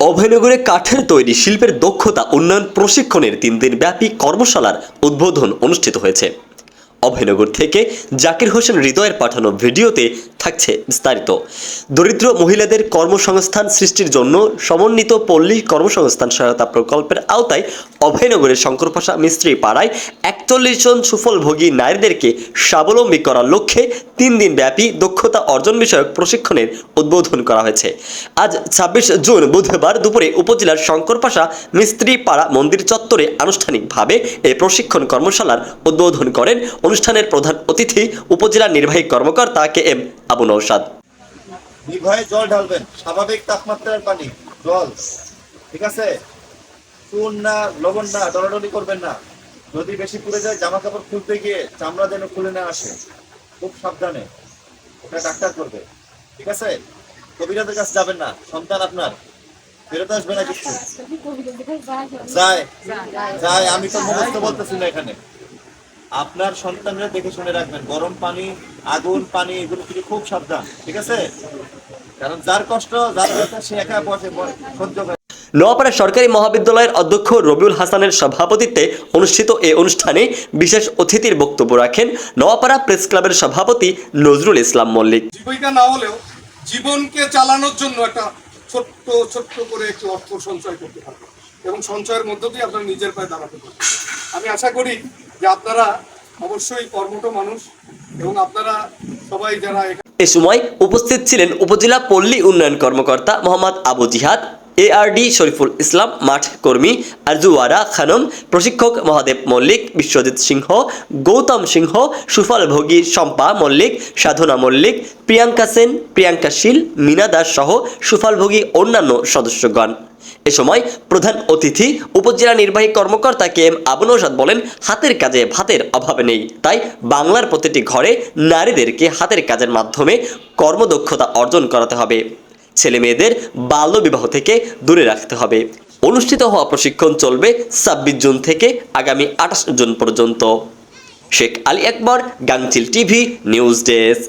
অভয়নগরে কাঠের তৈরি শিল্পের দক্ষতা উন্নয়ন প্রশিক্ষণের তিন দিন ব্যাপী কর্মশালার উদ্বোধন অনুষ্ঠিত হয়েছে। অভয়নগর থেকে জাকির হোসেন হৃদয়ের পাঠানো ভিডিওতে থাকছে বিস্তারিত। দরিদ্র মহিলাদের কর্মসংস্থান সৃষ্টির জন্য সমন্বিত পল্লী কর্মসংস্থান সহায়তা প্রকল্পের আওতায় অভয়নগরের শঙ্করপাশা মিস্ত্রি পাড়ায় একচল্লিশ জন সুফলভোগী নারীদেরকে স্বাবলম্বী করার লক্ষ্যে তিন দিন ব্যাপী দক্ষতা অর্জন বিষয়ক প্রশিক্ষণের উদ্বোধন করা হয়েছে। আজ ছাব্বিশ জুন বুধবার দুপুরে উপজেলার শঙ্করপাশা মিস্ত্রি পাড়া মন্দির চত্বরে আনুষ্ঠানিকভাবে এই প্রশিক্ষণ কর্মশালার উদ্বোধন করেন। অনুষ্ঠানের প্রধান অতিথি উপজেলা নির্বাহী কর্মকর্তা কে এম আবু নৌসাদ নির্ভয়ে জল ঢালবেন স্বাভাবিক তাপমাত্রার পানি জল। ঠিক আছে? চুন না লবণ না ডলাডলি করবেন না। যদি বেশি পুড়ে যায় জামা কাপড় খুলতে গিয়ে চামড়া যেন খুলে না আসে। খুব সাবধানে। ওটা ডাক্তার করবে। ঠিক আছে? কবিরাজের কাছে যাবেন না। সন্তান আপনার। ফেরত আসবে না কিছু? যায় যায় আমি তো মুখস্থ বলতেছি না এখানে। আপনার সন্তানরা দেখে শুনে রাখবেন গরম পানি আগুন পানি এগুলো থেকে খুব সাবধান ঠিক আছে? কারণ যার কষ্ট যার ব্যথা সে একা বসে সহ্য করে। নোয়াপাড়া সরকারি মহাবিদ্যালয়ের অধ্যক্ষ রবিউল হাসানের সভাপতিত্বে অনুষ্ঠিত এই অনুষ্ঠানে বিশেষ অতিথির বক্তব্য রাখেন নোয়াপাড়া প্রেস ক্লাবের সভাপতি নজরুল ইসলাম মল্লিক। জীবিকা না হলেও জীবনকে চালানোর জন্য একটা ছোট্ট ছোট্ট করে একটু অর্থ সঞ্চয় করতে পারবে এবং সঞ্চয়ের মধ্য দিয়ে আপনার নিজের পায়ে দাঁড়াতে পারবেন। আমি আশা করি যে আপনারা অবশ্যই কর্মঠ মানুষ এবং আপনারা সবাই যারা এ সময় উপস্থিত ছিলেন উপজেলা পল্লী উন্নয়ন কর্মকর্তা মোহাম্মদ আবু জিহাদ, এআরডি শরীফুল ইসলাম, মাঠ কর্মী আরজুওয়ারা খানম, প্রশিক্ষক মহাদেব মল্লিক, বিশ্বজিৎ সিংহ, গৌতম সিংহ, সুফল ভোগী শম্পা মল্লিক, সাধনা মল্লিক, প্রিয়াঙ্কা সেন, প্রিয়াঙ্কা শীল, মীনা দাস সহ সুফলভোগী অন্যান্য সদস্যগণ। এ সময় প্রধান অতিথি উপজেলা নির্বাহী কর্মকর্তা কে এম আবু নৌসাদ বলেন, হাতের কাজে ভাতের অভাব নেই। তাই বাংলার প্রতিটি ঘরে নারীদেরকে হাতের কাজের মাধ্যমে কর্মদক্ষতা অর্জন করাতে হবে। ছেলে মেয়েদের বাল্যবিবাহ থেকে দূরে রাখতে হবে। অনুষ্ঠিত হওয়া প্রশিক্ষণ চলবে ছাব্বিশ জুন থেকে আগামী আঠাশ জুন পর্যন্ত। Sheikh Ali Akbar, Gangchil TV, news desk.